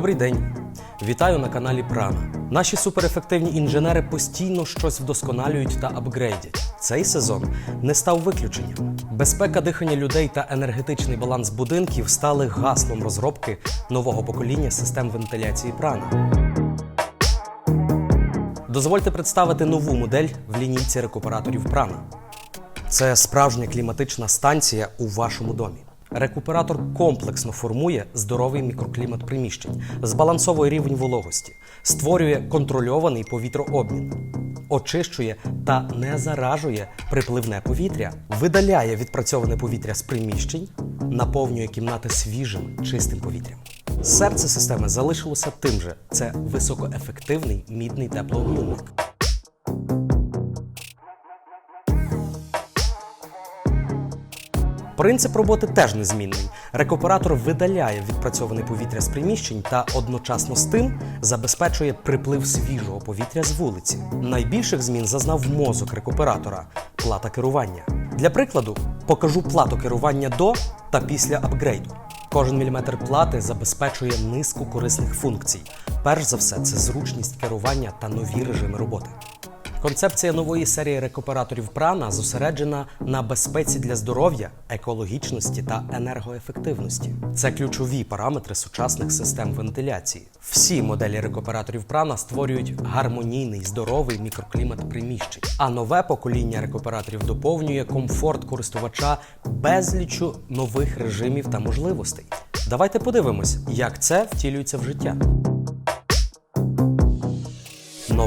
Добрий день! Вітаю на каналі Прана. Наші суперефективні інженери постійно щось вдосконалюють та апгрейдять. Цей сезон не став виключенням. Безпека дихання людей та енергетичний баланс будинків стали гаслом розробки нового покоління систем вентиляції Прана. Дозвольте представити нову модель в лінійці рекуператорів Прана. Це справжня кліматична станція у вашому домі. Рекуператор комплексно формує здоровий мікроклімат приміщень, збалансовує рівень вологості, створює контрольований повітрообмін, очищує та не заражує припливне повітря, видаляє відпрацьоване повітря з приміщень, наповнює кімнати свіжим, чистим повітрям. Серце системи залишилося тим же: це високоефективний мідний теплообмінник. Принцип роботи теж незмінний. Рекуператор видаляє відпрацьоване повітря з приміщень та одночасно з тим забезпечує приплив свіжого повітря з вулиці. Найбільших змін зазнав мозок рекуператора плата керування. Для прикладу, покажу плату керування до та після апгрейду. Кожен міліметр плати забезпечує низку корисних функцій. Перш за все, це зручність керування та нові режими роботи. Концепція нової серії рекуператорів прана зосереджена на безпеці для здоров'я, екологічності та енергоефективності. Це ключові параметри сучасних систем вентиляції. Всі моделі рекуператорів прана створюють гармонійний здоровий мікроклімат приміщень. А нове покоління рекуператорів доповнює комфорт користувача безлічу нових режимів та можливостей. Давайте подивимось, як це втілюється в життя.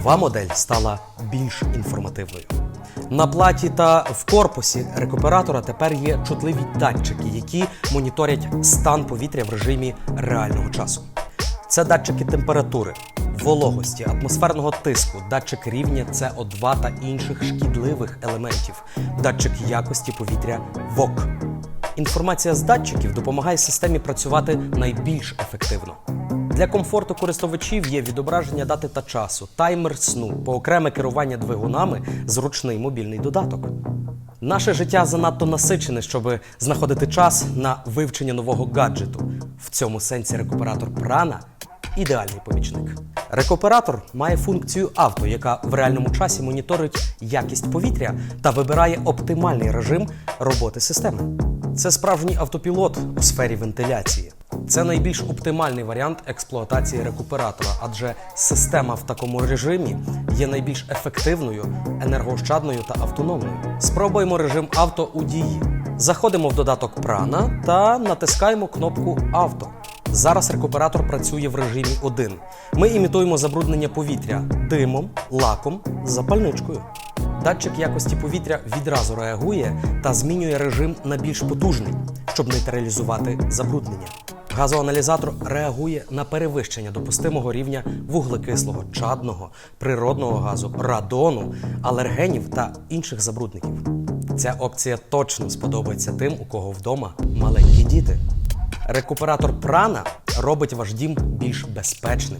Нова модель стала більш інформативною. На платі та в корпусі рекуператора тепер є чутливі датчики, які моніторять стан повітря в режимі реального часу. Це датчики температури, вологості, атмосферного тиску, датчик рівня СО2 та інших шкідливих елементів, датчик якості повітря ВОК. Інформація з датчиків допомагає системі працювати найбільш ефективно. Для комфорту користувачів є відображення дати та часу, таймер сну, поокреме керування двигунами, зручний мобільний додаток. Наше життя занадто насичене, щоб знаходити час на вивчення нового гаджету. В цьому сенсі рекуператор прана ідеальний помічник. Рекуператор має функцію авто, яка в реальному часі моніторить якість повітря та вибирає оптимальний режим роботи системи. Це справжній автопілот у сфері вентиляції. Це найбільш оптимальний варіант експлуатації рекуператора, адже система в такому режимі є найбільш ефективною, енергоощадною та автономною. Спробуємо режим авто у дії. Заходимо в додаток Прана та натискаємо кнопку Авто. Зараз рекуператор працює в режимі 1. Ми імітуємо забруднення повітря димом, лаком, запальничкою. Датчик якості повітря відразу реагує та змінює режим на більш потужний, щоб нейтралізувати забруднення. Газоаналізатор реагує на перевищення допустимого рівня вуглекислого, чадного, природного газу, радону, алергенів та інших забрудників. Ця опція точно сподобається тим, у кого вдома маленькі діти. Рекуператор прана робить ваш дім більш безпечним.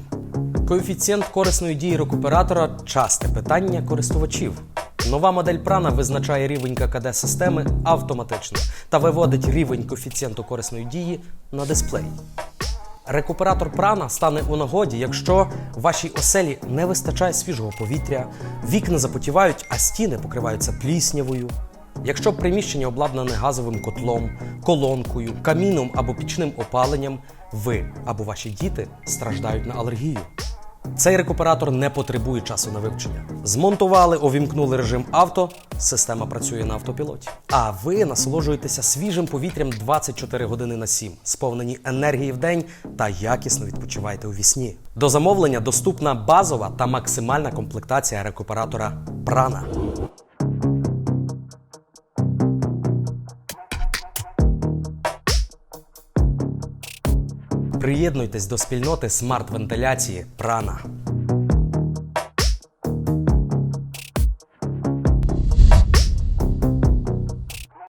Коефіцієнт корисної дії рекуператора часте питання користувачів. Нова модель прана визначає рівень ККД системи автоматично та виводить рівень коефіцієнту корисної дії на дисплей. Рекуператор прана стане у нагоді, якщо вашій оселі не вистачає свіжого повітря, вікна запотівають, а стіни покриваються пліснявою. Якщо приміщення обладнане газовим котлом, колонкою, каміном або пічним опаленням, ви або ваші діти страждають на алергію. Цей рекуператор не потребує часу на вивчення. Змонтували, увімкнули режим авто, система працює на автопілоті. А ви насолоджуєтеся свіжим повітрям 24 години на 7, сповнені енергії в день та якісно відпочиваєте у вісні. До замовлення доступна базова та максимальна комплектація рекуператора Прана. Приєднуйтесь до спільноти смарт-вентиляції Прана.